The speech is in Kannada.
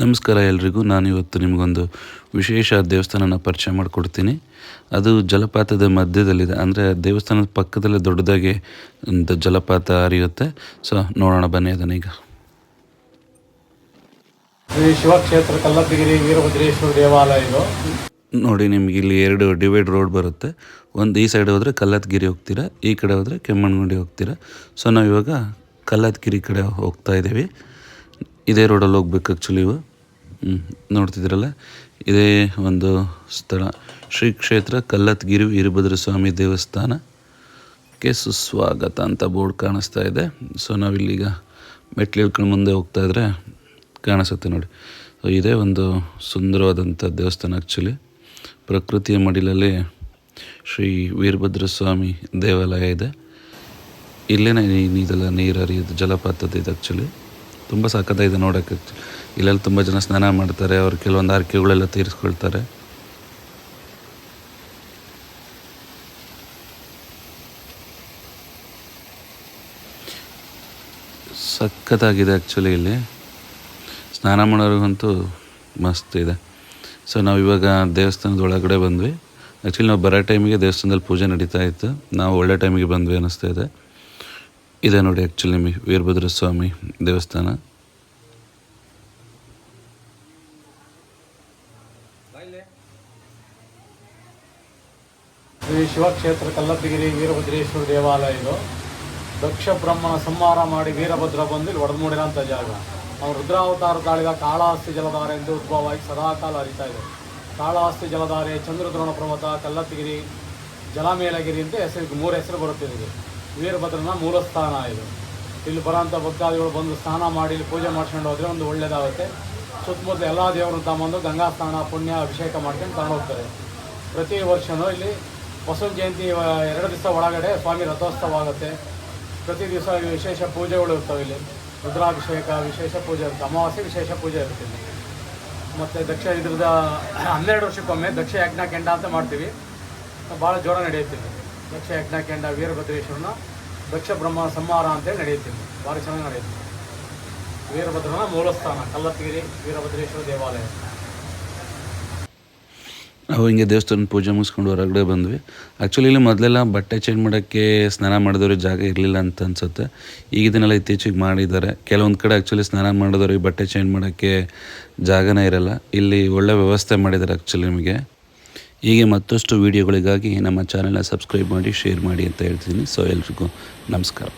ನಮಸ್ಕಾರ ಎಲ್ರಿಗೂ. ನಾನು ಇವತ್ತು ನಿಮಗೊಂದು ವಿಶೇಷ ದೇವಸ್ಥಾನನ ಪರಿಚಯ ಮಾಡಿಕೊಡ್ತೀನಿ. ಅದು ಜಲಪಾತದ ಮಧ್ಯದಲ್ಲಿದೆ. ಅಂದರೆ ದೇವಸ್ಥಾನದ ಪಕ್ಕದಲ್ಲೇ ದೊಡ್ಡದಾಗಿ ಒಂದು ಜಲಪಾತ ಹರಿಯುತ್ತೆ. ಸೊ ನೋಡೋಣ ಬನ್ನಿ ಅದನ್ನ ಈಗ. ಶ್ರೀ ಶಿವಕ್ಷೇತ್ರ ಕಲ್ಲತ್ತಿಗಿರಿ ವೀರಭದ್ರೇಶ್ವರ ದೇವಾಲಯ ಇದು. ನೋಡಿ ನಿಮ್ಗೆ ಇಲ್ಲಿ ಎರಡು ಡಿವೈಡ್ ರೋಡ್ ಬರುತ್ತೆ. ಒಂದು ಈ ಸೈಡ್ ಹೋದರೆ ಕಲ್ಲತ್ಗಿರಿ ಹೋಗ್ತೀರಾ ಈ ಕಡೆ ಹೋದರೆ ಕೆಮ್ಮಣ್ಣಗುಂಡಿ ಹೋಗ್ತೀರಾ. ಸೊ ನಾವು ಇವಾಗ ಕಲ್ಲತ್ಗಿರಿ ಕಡೆ ಹೋಗ್ತಾ ಇದ್ದೀವಿ. ಇದೇ ರೋಡಲ್ಲಿ ಹೋಗ್ಬೇಕು ಆ್ಯಕ್ಚುಲಿ ಇವು. ಹ್ಞೂ ನೋಡ್ತಿದ್ದೀರಲ್ಲ ಇದೇ ಒಂದು ಸ್ಥಳ. ಶ್ರೀ ಕ್ಷೇತ್ರ ಕಲ್ಲತ್ಗಿರಿ ವೀರಭದ್ರ ಸ್ವಾಮಿ ದೇವಸ್ಥಾನಕ್ಕೆ ಸುಸ್ವಾಗತ ಅಂತ ಬೋರ್ಡ್ ಕಾಣಿಸ್ತಾ ಇದೆ. ಸೊ ನಾವಿಲ್ಲೀಗ ಮೆಟ್ಲು ಇಳ್ಕೊಂಡು ಮುಂದೆ ಹೋಗ್ತಾ ಇದ್ರೆ ಕಾಣಿಸುತ್ತೆ ನೋಡಿ. ಸೊ ಇದೇ ಒಂದು ಸುಂದರವಾದಂಥ ದೇವಸ್ಥಾನ ಆ್ಯಕ್ಚುಲಿ ಪ್ರಕೃತಿಯ ಮಡಿಲಲ್ಲಿ ಶ್ರೀ ವೀರಭದ್ರ ಸ್ವಾಮಿ ದೇವಾಲಯ ಇದೆ. ಇಲ್ಲೇನೇ ಇದೆಲ್ಲ ನೀರು ಹರಿಯೋದು ಜಲಪಾತದ ಇದೆ ಆ್ಯಕ್ಚುಲಿ ತುಂಬ ಸಖತ್ತಾಗಿದೆ ನೋಡೋಕ್ಕೆ ಇಲ್ಲೆಲ್ಲ ತುಂಬ ಜನ ಸ್ನಾನ ಮಾಡ್ತಾರೆ, ಅವ್ರು ಕೆಲವೊಂದು ಆರ್ಕೆಗಳೆಲ್ಲ ತೀರಿಸ್ಕೊಳ್ತಾರೆ. ಸಖತ್ತಾಗಿದೆ ಆ್ಯಕ್ಚುಲಿ ಇಲ್ಲಿ. ಸ್ನಾನ ಮಾಡೋರಿಗಂತೂ ಮಸ್ತ್ ಇದೆ. ಸೊ ನಾವು ಇವಾಗ ದೇವಸ್ಥಾನದ ಒಳಗಡೆ ಬಂದ್ವಿ. ಆ್ಯಕ್ಚುಲಿ ನಾವು ಬರೋ ಟೈಮಿಗೆ ದೇವಸ್ಥಾನದಲ್ಲಿ ಪೂಜೆ ನಡೀತಾ ಇತ್ತು. ನಾವು ಒಳ್ಳೆ ಟೈಮಿಗೆ ಬಂದ್ವಿ ಅನ್ನಿಸ್ತಾ ಇದೆ. ಇದೆ ನೋಡಿ ಆ್ಯಕ್ಚುಲಿ ನಿಮಗೆ ವೀರಭದ್ರ ಸ್ವಾಮಿ ದೇವಸ್ಥಾನ. ಶ್ರೀ ಶಿವಕ್ಷೇತ್ರ ಕಲ್ಲತ್ತಿಗಿರಿ ವೀರಭದ್ರೇಶ್ವರ ದೇವಾಲಯ ಇದು. ದಕ್ಷ ಬ್ರಹ್ಮನ ಸಂಹಾರ ಮಾಡಿ ವೀರಭದ್ರ ಬಂದು ಇಲ್ಲಿ ಒಡೆದ್ಮೂಡಿರೋಂಥ ಜಾಗ. ಅವ್ರು ರುದ್ರಾವತಾರ ತಾಳಿದ ಕಾಳಹಸ್ತಿ ಜಲಧಾರ ಎಂದು ಉದ್ಭವವಾಗಿ ಸದಾಕಾಲ ಹರಿತಾ ಇದೆ. ಕಾಳಹಸ್ತಿ ಜಲಧಾರೆ ಚಂದ್ರದ್ರೋಣ ಪರ್ವತ ಕಲ್ಲತ್ತಿಗಿರಿ ಜಲಮೇಲಗಿರಿ ಅಂತ ಹೆಸರು ಮೂರು ಹೆಸರು ಬರುತ್ತೆ ಇದಕ್ಕೆ ಮೂಲ ಸ್ಥಾನ ಇದು. ಇಲ್ಲಿ ಬರೋಂಥ ಭಕ್ತಾದಿಗಳು ಬಂದು ಸ್ನಾನ ಮಾಡಿ ಇಲ್ಲಿ ಪೂಜೆ ಮಾಡ್ಕೊಂಡು ಹೋದರೆ ಒಂದು ಒಳ್ಳೆಯದಾಗುತ್ತೆ ಸುತ್ತಮುತ್ತ ಎಲ್ಲ ದೇವರು ತಮ್ಮಂದು ಗಂಗಾ ಸ್ನಾನ, ಪುಣ್ಯ, ಅಭಿಷೇಕ ಮಾಡ್ಕೊಂಡು ತಗೊಂಡು ಹೋಗ್ತಾರೆ. ಪ್ರತಿ ವರ್ಷವೂ ಇಲ್ಲಿ ವಸಂತ ಜಯಂತಿ ಎರಡು ದಿವಸ ಒಳಗಡೆ ಸ್ವಾಮಿ ರಥೋತ್ಸವ ಆಗುತ್ತೆ. ಪ್ರತಿ ದಿವಸ ವಿಶೇಷ ಪೂಜೆಗಳು ಇರ್ತವೆ ಇಲ್ಲಿ. ರುದ್ರಾಭಿಷೇಕ, ವಿಶೇಷ ಪೂಜೆ ಇರುತ್ತೆ. ಅಮಾವಾಸ್ಯೆ ವಿಶೇಷ ಪೂಜೆ ಇರುತ್ತೆ ಮತ್ತು ದಕ್ಷ ಇದ್ರದ ಹನ್ನೆರಡು ವರ್ಷಕ್ಕೊಮ್ಮೆ ದಕ್ಷ ಯಜ್ಞ ಕೆಂಡ ಅಂತ ಮಾಡ್ತೀವಿ. ಭಾಳ ಜೋರ ನಡೆಯುತ್ತೆ. ದಕ್ಷ ಯಜ್ಞಕೆಂಡ ವೀರಭದ್ರೇಶ್ವರನ ದಕ್ಷ ಬ್ರಹ್ಮ ಸಂಹಾರ ಅಂತೇಳಿ ನಡೆಯುತ್ತೆ. ಭಾರಿ ಚೆನ್ನಾಗಿ ನಡೆಯುತ್ತೆ. ವೀರಭದ್ರನ ಮೂಲಸ್ಥಾನ ಕಲ್ಲತ್ತಿಗಿರಿ ವೀರಭದ್ರೇಶ್ವರ ದೇವಾಲಯ. ನಾವು ಹಿಂಗೆ ದೇವಸ್ಥಾನ ಪೂಜೆ ಮುಗಿಸ್ಕೊಂಡು ಹೊರಗಡೆ ಬಂದ್ವಿ. ಆ್ಯಕ್ಚುಲಿ ಇಲ್ಲಿ ಮೊದಲೆಲ್ಲ ಬಟ್ಟೆ ಚೇಂಜ್ ಮಾಡೋಕ್ಕೆ ಸ್ನಾನ ಮಾಡಿದವ್ರಿಗೆ ಜಾಗ ಇರಲಿಲ್ಲ ಅಂತ ಅನ್ಸುತ್ತೆ. ಈಗ ಇದನ್ನೆಲ್ಲ ಇತ್ತೀಚೆಗೆ ಮಾಡಿದ್ದಾರೆ. ಕೆಲವೊಂದು ಕಡೆ ಆ್ಯಕ್ಚುಲಿ ಸ್ನಾನ ಮಾಡಿದವ್ರಿಗೆ ಬಟ್ಟೆ ಚೇಂಜ್ ಮಾಡೋಕ್ಕೆ ಜಾಗನೇ ಇರಲ್ಲ. ಇಲ್ಲಿ ಒಳ್ಳೆ ವ್ಯವಸ್ಥೆ ಮಾಡಿದ್ದಾರೆ ಆ್ಯಕ್ಚುಲಿ ನಿಮಗೆ. ಹೀಗೆ ಮತ್ತಷ್ಟು ವೀಡಿಯೋಗಳಿಗಾಗಿ ನಮ್ಮ ಚಾನೆಲ್ನ ಸಬ್ಸ್ಕ್ರೈಬ್ ಮಾಡಿ ಶೇರ್ ಮಾಡಿ ಅಂತ ಹೇಳ್ತೀನಿ ಸೊ ಎಲ್ರಿಗೂ ನಮಸ್ಕಾರ.